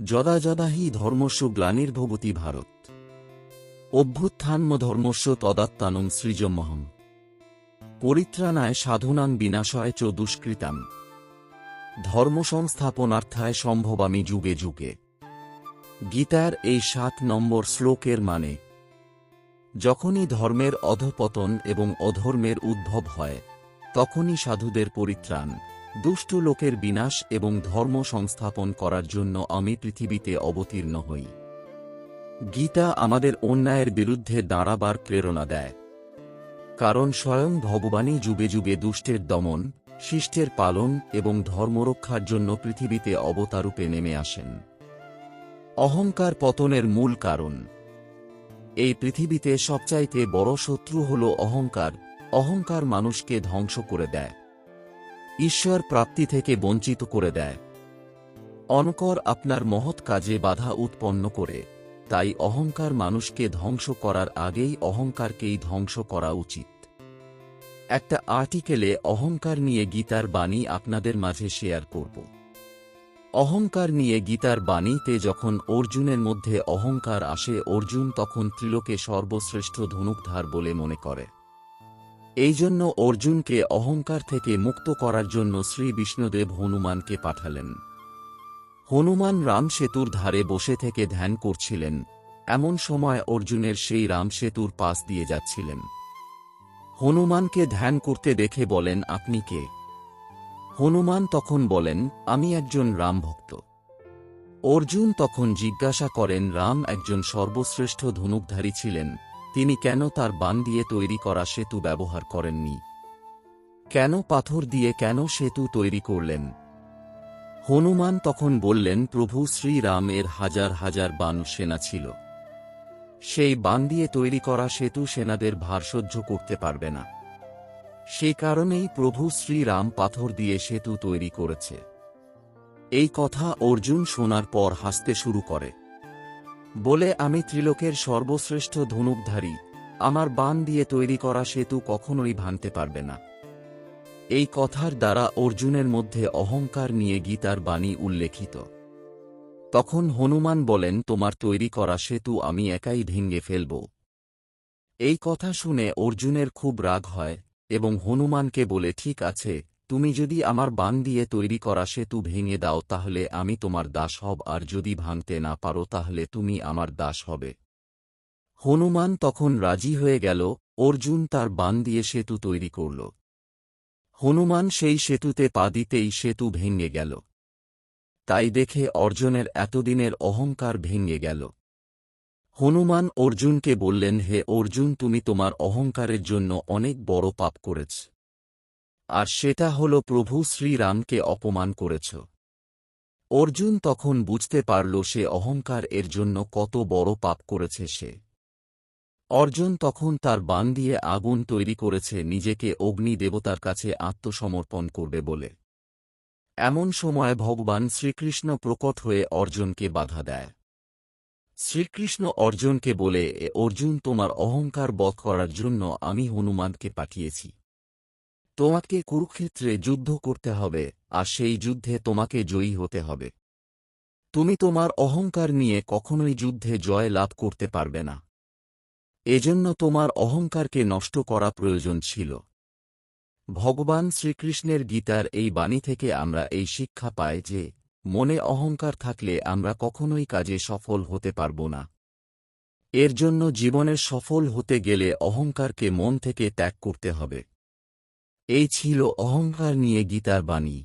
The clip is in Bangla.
যদা যদা হি ধর্মস্য গ্লানির্ভবতি ভারত। অভ্যুত্থান্ম ধর্মস্য তদাত্মানং সৃজমহম পরিত্রাণায় সাধুনাং বিনাশয় চ দুষ্কৃতাম ধর্মসংস্থাপনার্থায় সম্ভবামি যুগে যুগে। গীতার এই সাত নম্বর শ্লোকের মানে যখনই ধর্মের অধপতন এবং অধর্মের উদ্ভব হয়, তখনই সাধুদের পরিত্রাণ। দুষ্ট লোকের বিনাশ এবং ধর্ম সংস্থাপন করার জন্য আমি পৃথিবীতে অবতীর্ণ হই। গীতা আমাদের অন্যায়ের বিরুদ্ধে দাঁড়াবার প্রেরণা দেয়। কারণ স্বয়ং ভগবানই যুগে যুগে দুষ্টের দমন, শিষ্টের পালন এবং ধর্মরক্ষার জন্য পৃথিবীতে অবতারূপে নেমে আসেন। অহংকার পতনের মূল কারণ। এই পৃথিবীতে সবচাইতে বড় শত্রু হল অহংকার। অহংকার মানুষকে ধ্বংস করে দেয়। ঈশ্বর প্রাপ্তি থেকে বঞ্চিত করে দেয়। অনকর আপনার মহৎ কাজে বাধা উৎপন্ন করে, তাই অহংকার মানুষকে ধ্বংস করার আগেই অহংকারকেই ধ্বংস করা উচিত। একটা আর্টিকেলে অহংকার নিয়ে গীতার বাণী আপনাদের মাঝে শেয়ার করব। অহংকার নিয়ে গীতার বাণীতে যখন অর্জুনের মধ্যে অহংকার আসে, অর্জুন তখন ত্রিলোকে সর্বশ্রেষ্ঠ ধনুকধার বলে মনে করে। এই জন্য অর্জুনকে অহংকার থেকে মুক্ত করার জন্য শ্রী বিষ্ণুদেব হনুমানকে পাঠালেন। হনুমান রাম সেতুর ধারে বসে থেকে ধ্যান করছিলেন। এমন সময় অর্জুনের সেই রাম সেতুর পাশ দিয়ে যাচ্ছিলেন। হনুমানকে ধ্যান করতে দেখে বলেন, আপনি কে? হনুমান তখন বলেন, আমি একজন রাম ভক্ত। অর্জুন তখন জিজ্ঞাসা করেন, রাম একজন সর্বশ্রেষ্ঠ ধনুকধারী ছিলেন। তিনি কেন তার বান দিয়ে তৈরি করা সেতু ব্যবহার করেননি? কেন পাথর দিয়ে কেন সেতু তৈরি করলেন? হনুমান তখন বললেন, প্রভু শ্রীরাম এর হাজার হাজার বান সেনা ছিল। সেই বান দিয়ে তৈরি করা সেতু সেনাদের ভার সহ্য করতে পারবে না। সেই কারণেই প্রভু শ্রীরাম পাথর দিয়ে সেতু তৈরি করেছে। এই কথা অর্জুন শোনার পর হাসতে শুরু করে। বলে, আমি ত্রিলোকের সর্বশ্রেষ্ঠ ধনুকধারী। আমার বান দিয়ে তৈরি করা সেতু কখনোই ভাঙতে পারবে না। এই কথার দ্বারা অর্জুনের মধ্যে অহংকার নিয়ে গীতার বাণী উল্লেখিত। তখন হনুমান বলেন, তোমার তৈরি করা সেতু আমি একাই ভেঙে ফেলব। এই কথা শুনে অর্জুনের খুব রাগ হয় এবং হনুমানকে বলে, ঠিক আছে তুমি যদি আমার বান দিয়ে তৈরি করা সেতু ভেঙে দাও তাহলে আমি তোমার দাস হব, আর যদি ভাঙতে না পারো তাহলে তুমি আমার দাস হবে। হনুমান তখন রাজি হয়ে গেল, অর্জুন তার বান দিয়ে সেতু তৈরি করল। হনুমান সেই সেতুতে পা দিতেই সেতু ভেঙে গেল। তাই দেখে অর্জুনের এতদিনের অহংকার ভেঙে গেল। হনুমান অর্জুনকে বললেন, হে অর্জুন, তুমি তোমার অহংকারের জন্য অনেক বড় পাপ করেছ। আর সেটা হল প্রভু শ্রীরামকে অপমান করেছ। অর্জুন তখন বুঝতে পারল সে অহংকার এর জন্য কত বড় পাপ করেছে সে। অর্জুন তখন তার বান দিয়ে আগুন তৈরি করেছে, নিজেকে অগ্নি দেবতার কাছে আত্মসমর্পণ করবে বলে। এমন সময় ভগবান শ্রীকৃষ্ণ প্রকট হয়ে অর্জুনকে বাধা দেয়। শ্রীকৃষ্ণ অর্জুনকে বলে অর্জুন, তোমার অহংকার বধ করার জন্য আমি হনুমানকে পাঠিয়েছি। তোমাকে কুরুক্ষেত্রে যুদ্ধ করতে হবে, আর সেই যুদ্ধে তোমাকে জয়ী হতে হবে। তুমি তোমার অহংকার নিয়ে কখনোই যুদ্ধে জয় লাভ করতে পারবে না। এজন্য তোমার অহংকারকে নষ্ট করা প্রয়োজন ছিল। ভগবান শ্রীকৃষ্ণের গীতার এই বাণী থেকে আমরা এই শিক্ষা পাই যে, মনে অহংকার থাকলে আমরা কখনোই কাজে সফল হতে পারব না। এর জন্য জীবনের সফল হতে গেলে অহংকারকে মন থেকে ত্যাগ করতে হবে। এই ছিল অহংকার নিয়ে গীতার বাণী।